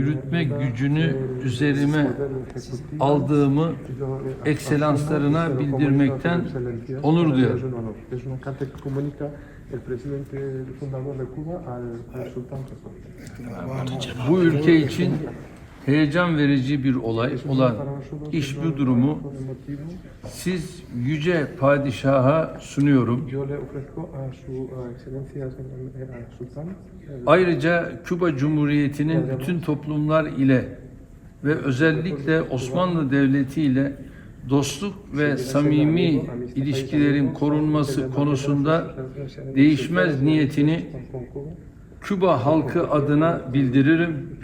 yürütme gücünü üzerime aldığımı ekselanslarına bildirmekten onur Jesús. Bu ülke için heyecan verici bir olay olan iş bu durumu siz yüce padişaha sunuyorum. Eh, Ayrıca Küba Cumhuriyeti'nin bütün toplumlar ile ve özellikle Osmanlı Devleti ile dostluk ve samimi ilişkilerin korunması konusunda değişmez niyetini Küba halkı adına bildiririm.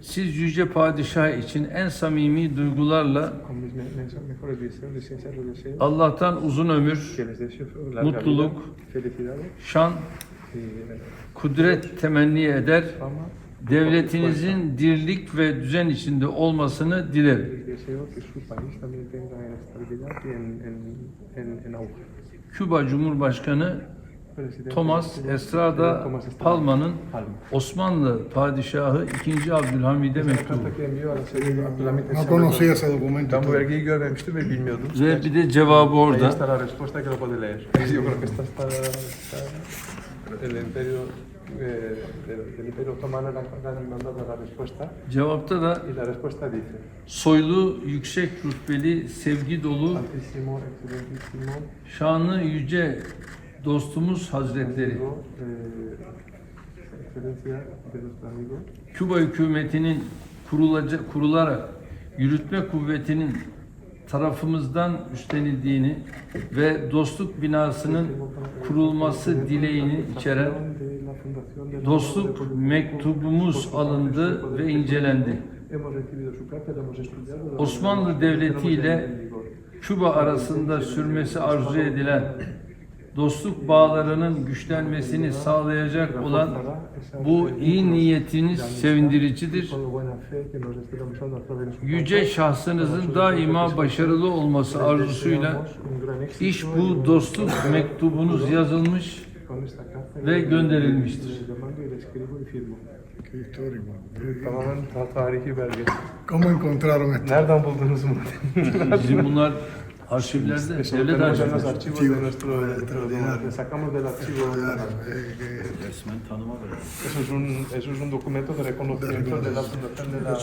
Siz yüce padişah için en samimi duygularla Allah'tan uzun ömür, Mutluluk. şan, kudret temenni eder. Devletinizin dirlik ve düzen içinde olmasını dilerim. Küba Cumhurbaşkanı Thomas Estrada Palma'nın Palma. Osmanlı Padişahı 2. Abdülhamid'e mektubu. Ben bu belgeyi görmemiştim ve bilmiyordum. Ve bir de cevabı orada. imperio eh, otomano le han mandado la respuesta Cevapta da y la respuesta dice soylu, yüksek rütbeli, sevgi dolu, excelentísimo, şanlı yüce dostumuz Hazretleri. eh, Küba hükümetinin kurulaca, kurularak yürütme kuvvetinin tarafımızdan üstlenildiğini ve dostluk binasının kurulması dileğini içeren de la fundación del dostluk mektubumuz alındı ve incelendi. Osmanlı Devleti ile. Küba arasında sürmesi arzu edilen dostluk bağlarının güçlenmesini sağlayacak olan bu iyi niyetiniz sevindiricidir. Yüce şahsınızın daima başarılı olması arzusuyla iş bu dostluk mektubunuz yazılmış ve gönderilmiştir. Tamamen ta- tarihi belge. ¿Cómo encontraron esto? Nereden buldunuz bunu? Bizim bunlar arşivlerde, devlet tenemos en los arşivleri. archivos de nuestro, de nuestro- que sacamos del archivo. Resmen tanıma verir. Eso es un, eso es un documento de reconocimiento de la fundación de la